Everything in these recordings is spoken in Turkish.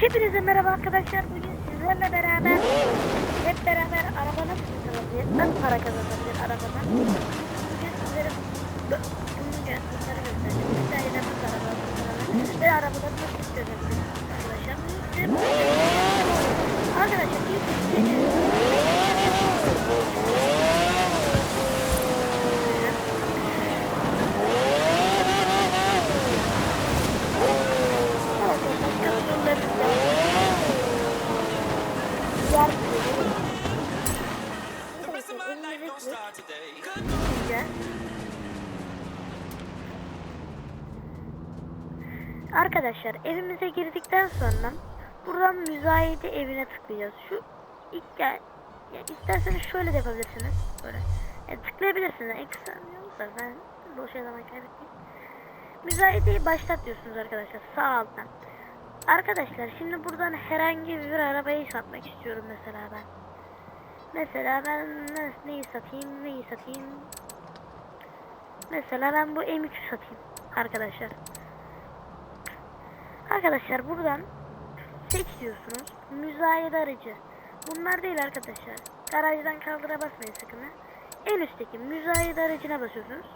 Hepinize merhaba arkadaşlar. Bugün sizlerle beraber hep beraber araba nasıl kazanabilir? Nasıl para kazanabilir arabadan? Bugün sizlere bu- bugün bunları göstereceğim. Mesela nasıl araba kazanabilir ve arabaları nasıl çözebiliriz arkadaşlar. Bugün size Arkadaşlar ilk Arkadaşlar evimize girdikten sonra buradan müzayede evine tıklayacağız. Şu ilk gel ya isterseniz şöyle de yapabilirsiniz. Böyle. Yani tıklayabilirsiniz. Eksen yoksa ben boş zaman kaybetmeyeyim. Müzayedeyi başlat diyorsunuz arkadaşlar sağ alttan. Arkadaşlar şimdi buradan herhangi bir arabayı satmak istiyorum mesela ben. Mesela ben ne- neyi satayım, neyi satayım? Mesela ben bu M3'ü satayım arkadaşlar. Arkadaşlar buradan seç diyorsunuz. Müzayede aracı. Bunlar değil arkadaşlar. Garajdan kaldıra basmayın sakın. En üstteki müzayede aracına basıyorsunuz.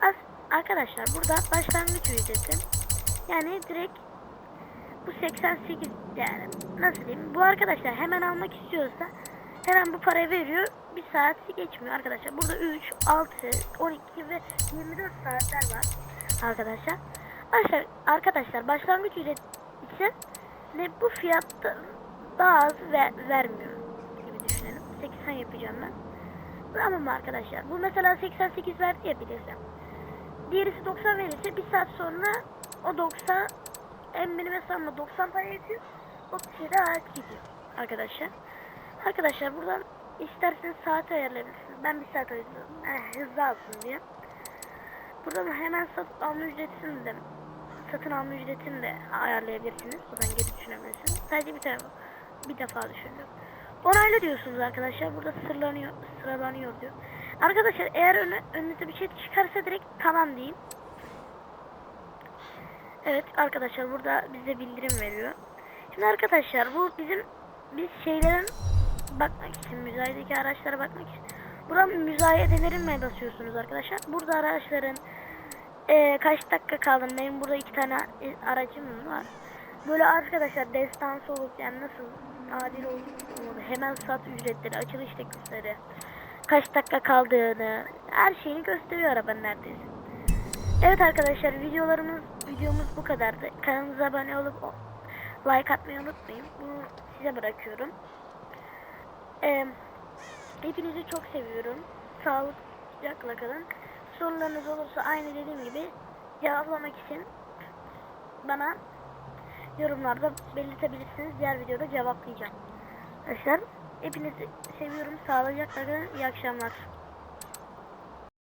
As arkadaşlar burada başlangıç ücreti. Yani direkt bu 88 yani nasıl diyeyim? Bu arkadaşlar hemen almak istiyorsa hemen bu parayı veriyor. Bir saati geçmiyor arkadaşlar. Burada 3 6 12 ve 24 saatler var arkadaşlar. Arkadaşlar, arkadaşlar başlangıç ücret için ne bu fiyatta daha az ver, vermiyor gibi düşünelim. 80 yapacağım ben. Tamam arkadaşlar. Bu mesela 88 verdi ya bilirsem diğerisi 90 verirse bir saat sonra o 90 hem benim hesabıma 90 para yetiyor. O kişiye de ait gidiyor arkadaşlar. Arkadaşlar buradan isterseniz saat ayarlayabilirsiniz. Ben bir saat ayarlıyorum. Eh, hızlı alsın diye. Buradan hemen satın alma ücretini de satın alma ücretini de ayarlayabilirsiniz. Buradan geri düşünebilirsiniz. Sadece bir tarafa bir defa düşündüm. Onayla diyorsunuz arkadaşlar. Burada sıralanıyor, sıralanıyor diyor. Arkadaşlar eğer önü, önünüze bir şey çıkarsa direkt tamam deyin. Evet arkadaşlar burada bize bildirim veriyor. Şimdi arkadaşlar bu bizim biz şeylerin bakmak için müzayedeki araçlara bakmak için buradan müzayedelerin mi basıyorsunuz arkadaşlar? Burada araçların eee, kaç dakika kaldı? Benim burada iki tane e, aracım var. Böyle arkadaşlar destansı olup yani nasıl adil oldu hemen sat ücretleri, açılış teklifleri, kaç dakika kaldığını, her şeyini gösteriyor arabanın neredeyse. Evet arkadaşlar videolarımız videomuz bu kadardı. Kanalımıza abone olup like atmayı unutmayın. Bunu size bırakıyorum. Ee, hepinizi çok seviyorum. Sağlıcakla kalın. Sorularınız olursa aynı dediğim gibi cevaplamak için bana yorumlarda belirtebilirsiniz. Diğer videoda cevaplayacağım. Arkadaşlar hepinizi seviyorum. Sağlıcakla kalın. İyi akşamlar.